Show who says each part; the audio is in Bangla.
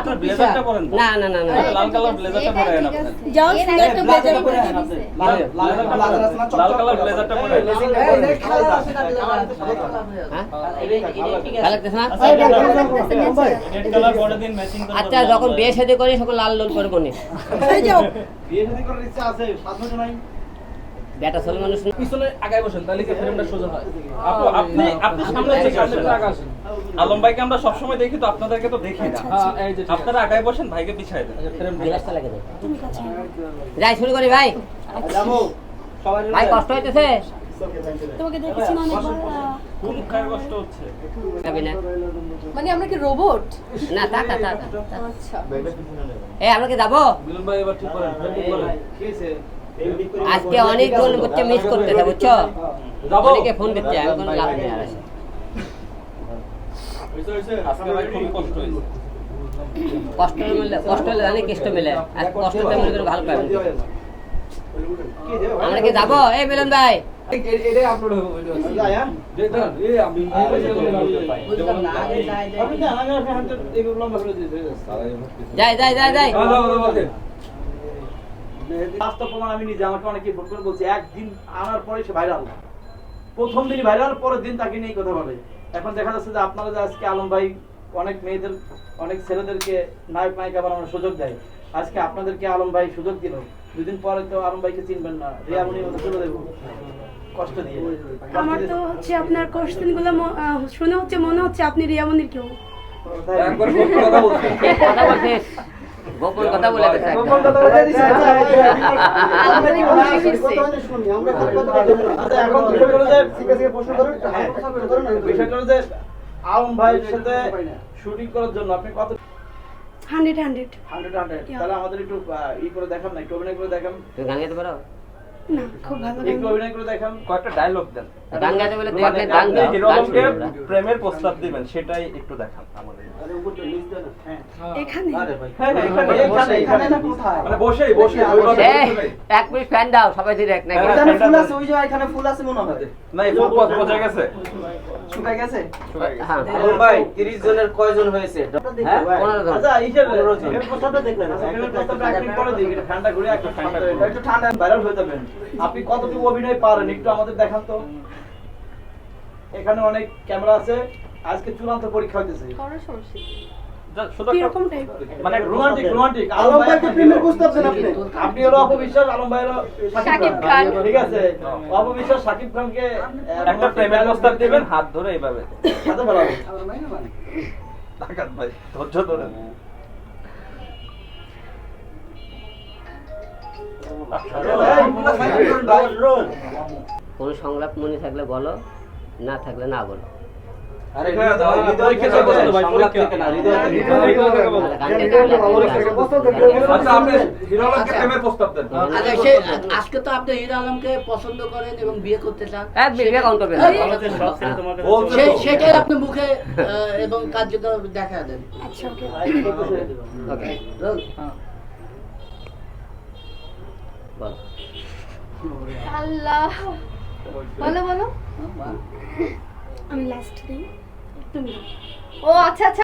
Speaker 1: আপনার ব্লেজারটা পরেন
Speaker 2: না না না না।
Speaker 1: লাল কালার ব্লেজারটা পরে আছেন আপনি।
Speaker 3: যাও সুন্দর একটা ব্লেজার পরে
Speaker 1: লাল লাল কালার ব্লেজারটা পরে
Speaker 2: হ্যাঁ। লাগতেছে না?
Speaker 1: রেড কালার পরে দিন ম্যাচিং করে
Speaker 2: আচ্ছা যখন বিয়ে শাদী করি তখন লাল লোল করে কোনে
Speaker 3: যাও।
Speaker 4: বিয়ে শাদী করার ইচ্ছা আছে নাই?
Speaker 2: বেটা ছেলে মানুষ।
Speaker 5: পিছনে আগায় বসেন তাহলে কি ফ্রেমটা সোজা হয়?
Speaker 1: আপু আপনি আপনি সামনে আসেন আলম ভাইকে আমরা সবসময় দেখি তো আপনাদেরকে তো দেখি না।
Speaker 5: হ্যাঁ এই যে
Speaker 1: আপনারা আগায় বসেন ভাইকে পিছায় দেন।
Speaker 5: আচ্ছা, ফ্রেম
Speaker 2: গ্লাসটা লাগে যাই শুরু করি ভাই।
Speaker 4: যাব সবাই
Speaker 2: ভাই কষ্ট হইতেছে?
Speaker 3: তোমাকে দেখেছি না অনেকবার
Speaker 1: কষ্ট হচ্ছে।
Speaker 2: যাবি না।
Speaker 3: মানে আমরা কি রোবট
Speaker 2: না তা তা তা তা।
Speaker 3: আচ্ছা।
Speaker 2: এ আমরা কি যাব?
Speaker 5: মিলন ভাই এবার ঠিক করেন ঠিক করেন।
Speaker 4: কি
Speaker 2: আজকে অনেকজন হচ্ছে মিস করতে করতেছে বুঝছ? অনেকে ফোন দিচ্ছে আমি কোনো লাভ নেই আর
Speaker 1: কষ্ট
Speaker 2: মিলে কষ্ট হলে জানি কেষ্ট মিলে আর কষ্ট মনে করে ভালো পাবেন আমরা কি যাব? এই মিলন ভাই।
Speaker 4: হ্যাঁ যাই
Speaker 2: যাই যাই যাই।
Speaker 4: বাস্তব প্রমাণ আমি নিজে আমাকে অনেকে ফোন করে বলছে একদিন আনার পরে সে ভাইরাল প্রথম দিনই ভাইরাল পরের দিন তাকে নিয়ে কথা বলে। এখন দেখা যাচ্ছে যে আপনারা যে আজকে আলম ভাই অনেক মেয়েদের অনেক ছেলেদেরকে নায়ক নায়িকা বানানোর সুযোগ দেয়। আজকে আপনাদেরকে আলম ভাই সুযোগ দিল। দুদিন পরে তো আলম ভাইকে চিনবেন না। রিয়া মনির মতো চলে দেবো কষ্ট দিয়ে।
Speaker 6: আমার তো হচ্ছে আপনার কোশ্চেনগুলো শুনে হচ্ছে মনে হচ্ছে আপনি রিয়ামনির কেউ
Speaker 5: একবার কথা
Speaker 2: গোপন কথা বলে দিচ্ছে
Speaker 4: গোপন কথা বলে দিছে।
Speaker 3: আমাদের খুশি ফিরছে।
Speaker 4: আচ্ছা, এখন বিষয় হলো যে- হ্যাঁ, বিষয়টা হলো যে আলম ভাইয়ের সাথে শুটিং করার জন্য আপনি কত
Speaker 6: হান্ড্রেড হান্ড্রেড।
Speaker 4: Hundred hundred. তাহলে আমাদের একটু ই করে দেখান না একটু অভিনয় করে দেখান।
Speaker 2: গান গাইতে পারো?
Speaker 6: না খুব ভালো
Speaker 4: একটু অভিনয় করে দেখান
Speaker 1: কয়েকটা ডায়লগ দেন।
Speaker 2: গান গাইতে বলে দুই
Speaker 1: মানে
Speaker 2: গান
Speaker 1: আপনি
Speaker 2: গাও,
Speaker 1: হিরো
Speaker 2: গান
Speaker 1: আলমকে প্রেমের প্রস্তাব দিবেন সেটাই একটু দেখান আমাদের।
Speaker 4: হ্যাঁ।
Speaker 6: এখানে?
Speaker 1: হ্যাঁ, হ্যাঁ, এখানে, এখানে, এখানে। মানে বসেই বসে
Speaker 2: এই, এক মিনিট ফ্যান দাও সবাই দিলে এক নাকি
Speaker 1: হ্যাঁ,
Speaker 4: এখানে ফুল আছে ওই যে এখানে ফুল আছে মনে হয়
Speaker 1: না এই ফুল পচে গেছে।
Speaker 4: শুকায় গেছে?
Speaker 2: হ্যাঁ।
Speaker 4: ভাই 30 জনের কয়জন হয়েছে? হ্যাঁ
Speaker 2: জন।
Speaker 4: আচ্ছা ইসের এর প্রস্তাবটা দেখলেন। আচ্ছা এর প্রস্তাবটা একদিন পরে দিই এটা ঠান্ডা ঘুরে একটা ঠান্ডা একটু ঠান্ডা ভাইরাল হয়ে যাবেন। আপনি কতটুকু অভিনয় পারেন? একটু আমাদের দেখান তো। এখানে অনেক ক্যামেরা আছে। আজকে চূড়ান্ত পরীক্ষা হইতেছে।
Speaker 3: কোনো সমস্যা নেই।
Speaker 1: যা, শুধু একটা-
Speaker 6: কীরকম টাইপ
Speaker 1: মানে
Speaker 4: রোমান্টিক রোমান্টিক আলম ভাইকে প্রেমের প্রস্তাব দেন আপনি। আপনি হলো অপবিশ্বাস আলম ভাই হলো
Speaker 3: শাকিব খান।
Speaker 4: ঠিক আছে? অপবিশ্বাস শাকিব খানকে
Speaker 1: একটা প্রেমের প্রস্তাব দিবেন। হাত ধরে এইভাবে।
Speaker 4: হাতে
Speaker 1: ভাই ধৈর্য ধরেন।
Speaker 2: কোনো সংলাপ মনে থাকলে বলো না থাকলে না বলো।
Speaker 1: আচ্ছা
Speaker 7: আচ্ছা আজকে তো আপনি হিরো আলমকে পছন্দ করেন এবং বিয়ে করতে চান। সেটাই আপনি মুখে আহ, এবং কার্যকর দেখা দেন।
Speaker 6: আচ্ছা
Speaker 2: ওকে। বলো
Speaker 3: আল্লাহ। বলো বলো।
Speaker 6: আমি লাস্ট দিই। তুমি
Speaker 3: ও আচ্ছা আচ্ছা।